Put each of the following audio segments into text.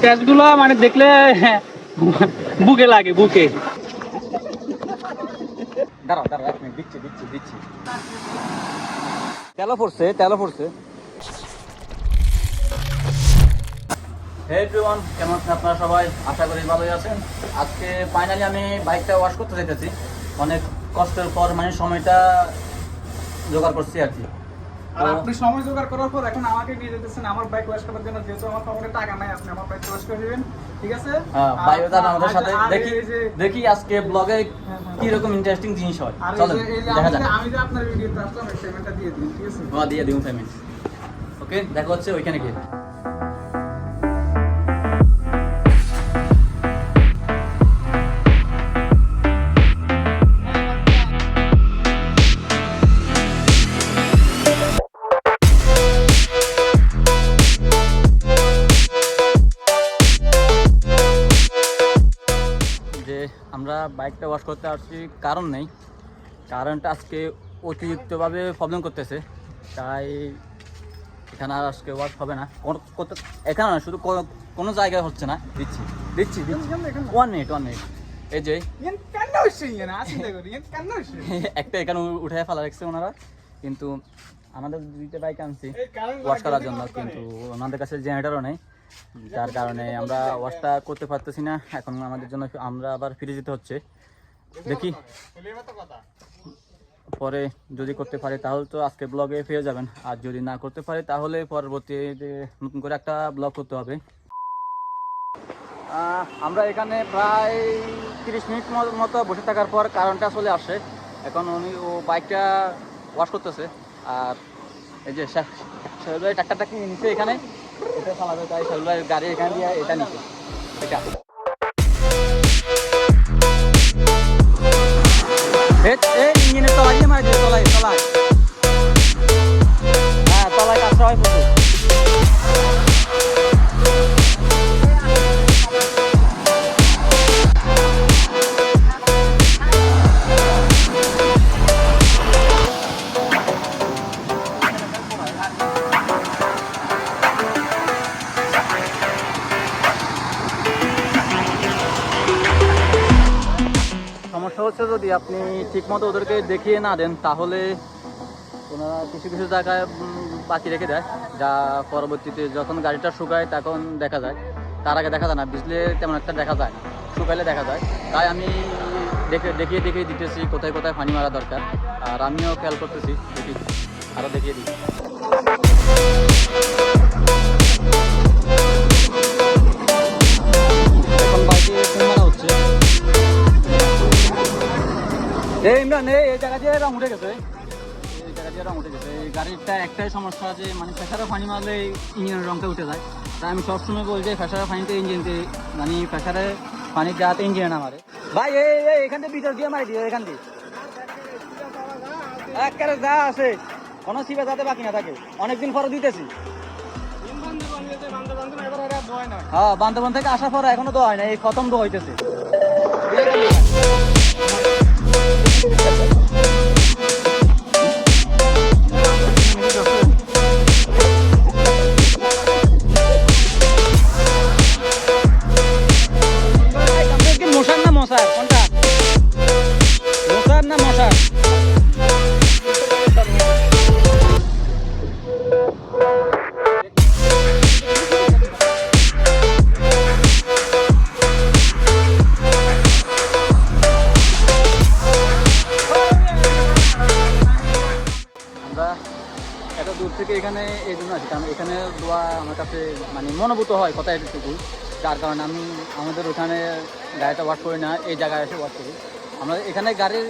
স্ক্র্যাচগুলো মানে দেখলে বুকে লাগে, বুকে। দিচ্ছি দিচ্ছি দিচ্ছি। পড়ছে পড়ছে। কেমন সবাই? আশা করি ভালোই আছেন। আজকে ফাইনালি আমি বাইকটা ওয়াশ করতে অনেক কষ্টের পর মানে সময়টা জোগাড় করছি আর কি। আর আপনি সময় জোগাড় করার পর এখন আমাকে নিয়ে যেতেছেন আমার বাইক ওয়াশ করার জন্য যেহেতু আমার পকেটে টাকা নাই আপনি আমার বাইক ওয়াশ করে দিবেন ঠিক আছে? হ্যাঁ আর- ভাইও আমাদের সাথে দেখি দেখি আজকে ব্লগে কি রকম ইন্টারেস্টিং জিনিস হয়। যে দেখা যাক। আমি যে আপনার ভিডিওতে আসলাম পেমেন্টটা দিয়ে দিন ঠিক আছে? হ্যাঁ দিয়ে দিন পেমেন্ট ওকে দেখা হচ্ছে ওইখানে গিয়ে। আমরা বাইকটা ওয়াশ করতে আসছি কারণ নেই। কারেন্ট আজকে অতিরিক্তভাবে প্রবলেম করতেছে। তাই এখানে আর আজকে ওয়াশ হবে না। এখানে না শুধু কোনো- জায়গায় হচ্ছে না। দিচ্ছি দিচ্ছি দিচ্ছি। ওয়ান মিনিট ওয়ান মিনিট এই যে একটা এখানে উঠে ফেলা রাখছে ওনারা। কিন্তু আমাদের দুইটা বাইক আনছি। ওয়াশ করার জন্য কিন্তু ওনাদের কাছে জেনারেটারও নেই। যার কারণে আমরা ওয়াশটা করতে পারতেছি না। এখন আমাদের জন্য আমরা আবার ফিরে যেতে হচ্ছে। দেখি। পরে যদি করতে পারি তাহলে তো আজকে ব্লগে পেয়ে যাবেন। আর যদি না করতে পারি তাহলে পরবর্তীতে নতুন করে একটা ব্লগ করতে হবে। আমরা এখানে প্রায় তিরিশ মিনিট মতো বসে থাকার পর কারণটা চলে আসে। এখন উনি, ও বাইকটা ওয়াশ করতেছে। আর এই যে ট্রাক্টারটা কিনে নিচ্ছে এখানে। এটা চালাবে তাই ভাই গাড়ি এখান দিয়ে এটা নিচ্ছে এটা। এই ইঞ্জিনের তলা আপনি ঠিকমতো ওদেরকে দেখিয়ে না দেন, তাহলে ওনারা কিছু কিছু জায়গায় বাকি রেখে দেয়। যা পরবর্তীতে যখন গাড়িটা শুকায়, তখন দেখা যায়। তার আগে দেখা যায় না বিজলে তেমন একটা দেখা যায় শুকাইলে দেখা যায়। তাই আমি দেখে, দেখিয়ে দেখিয়ে দিতেছি, কোথায় কোথায় পানি মারা দরকার। আর আমিও খেয়াল করতেছি, দেখি আরও দেখিয়ে দিই। এই এই জায়গা দিয়ে উঠে গেছে। এই জায়গা দিয়ে উঠে গেছে। একটাই সমস্যা যে মানে পানি মারলে ইঞ্জিনের রংটা উঠে যায়। তাই আমি সবসময় মানে প্রেশারে পানি যাতে না মারে। ভাই, এই দিয়ে মারি এখান যা আছে, কোনো যাতে বাকি না থাকে। হ্যাঁ বান্ধবন থেকে আসার পরে এখনও দোয়া হয় না এই খতম দোয়া হইতেছে। Thank you. এখানে দোয়া আমার কাছে মানে মনোভূত হয় কথা এটুকু যার কারণে আমি আমাদের ওখানে গাড়িটা ওয়াশ করি না, এই জায়গায় এসে ওয়াশ করি। আমরা এখানে গাড়ির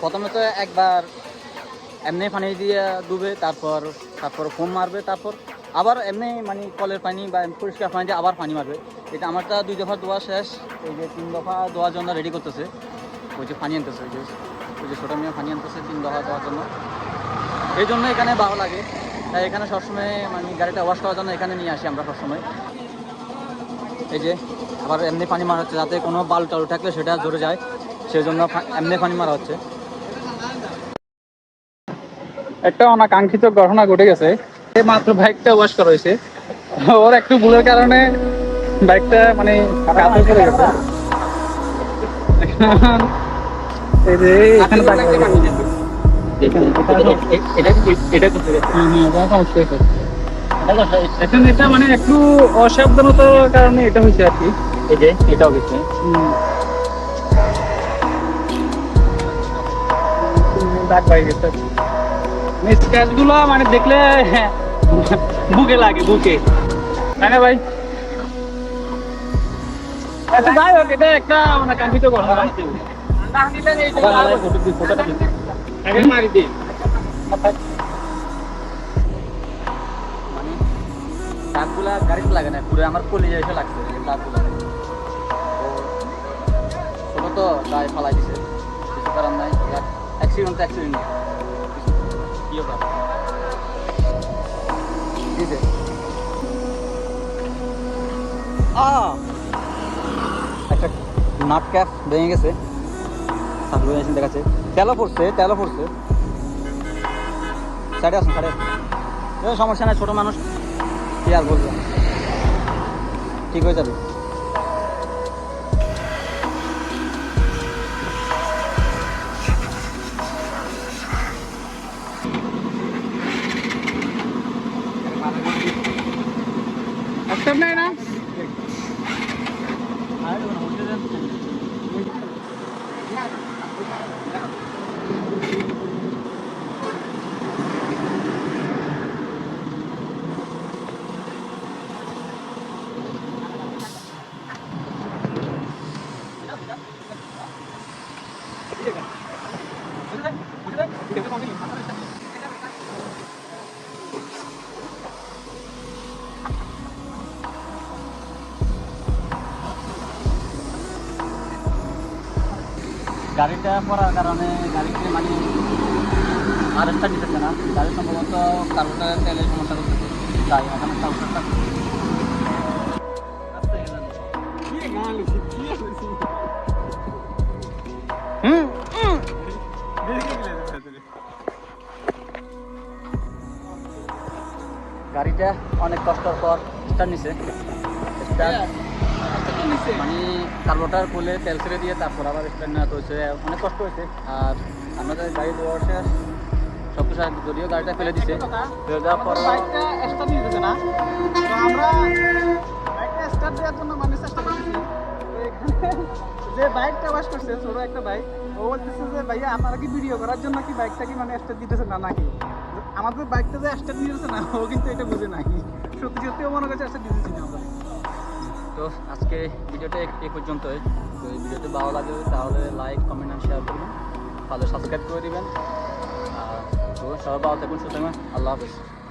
প্রথমে তো একবার এমনি পানি দিয়ে ডুবে, তারপর তারপর ফোম মারবে, তারপর আবার এমনি মানে কলের পানি বা পরিষ্কার পানি দিয়ে আবার পানি মারবে। এটা আমারটা দুই দফা দোয়া শেষ, এই যে তিন দফা দোয়ার জন্য রেডি করতেছে। ওই যে পানি আনতেছে, ওই যে ওই যে ছোটো মেয়ে পানি আনতেছে, তিন দফা দেওয়ার জন্য। এই জন্য এখানে ভালো লাগে। তাই এখানে সবসময় মানে গাড়িটা ওয়াশ করার জন্য এখানে নিয়ে আসি আমরা সবসময়। এই যে আবার এমনি পানি মারা হচ্ছে যাতে কোনো বাল টাল থাকলে সেটা জোরে যায় সেই জন্য এমনি পানি মারা হচ্ছে। একটা অনাকাঙ্ক্ষিত ঘটনা ঘটে গেছে। মাত্র বাইকটা ওয়াশ করা হয়েছে। ওর একটু ভুলের কারণে বাইকটা মানে করে গেছে। এই যে এখানে এখন এটা মানে মানে দেখলে বুকে লাগে বুকে তাই না ভাই আচ্ছা যাই হোক এটা একটা মানে কাঙ্ক্ষিত কথা মারি দিই মানে গাড়িতে লাগে না, পুরো আমার কলিজা এসে লাগছে তো ছোটো তো গায়ে ফালাই দিছে। কিছু নাই অ্যাক্সিডেন্ট অ্যাক্সিডেন্ট কি একটা নাট ক্যাপ ভেঙে গেছে। দেখাচ্ছে। পড়ছে পড়ছে। আসুন সমস্যা নাই ছোট মানুষ কি আর বলব? ঠিক হয়ে যাবে। গাড়িটা পড়ার কারণে গাড়িতে মানে আর একটা নিতেছে না। গাড়ি সম্ভবত কার্বোটারের তেলের সমস্যা করতেছে তাই এখানে কার্বোটারটা গাড়িটা অনেক কষ্টর পর স্টার্ট নিছে। মানে কার্বোটার খুলে তেল ছেড়ে দিয়ে তারপর আবার স্টার্ট নেওয়া তো হয়েছে। অনেক কষ্ট হয়েছে। আর আমাদের গাড়ি দেওয়ার শেষ সব কিছু যদিও গাড়িটা ফেলে দিছে, ফেলে দেওয়ার পর না। আমরা দেওয়ার জন্য মানে চেষ্টা এখানে যে বাইকটা ওয়াশ করছে, ছোট একটা বাইক ও কি ভিডিও করার জন্য বাইকটা কি মানে দিতেছে না নাকি? আমাদের না, ও কিন্তু এটা বুঝে মনে তো আজকে ভিডিওটা এ- পর্যন্তই। তো ভিডিওটি ভালো লাগে তাহলে লাইক কমেন্ট আর শেয়ার করবেন। তাহলে সাবস্ক্রাইব করে দিবেন। আর সবাই ভালো থাকুন থাকবেন আল্লাহ হাফিজ।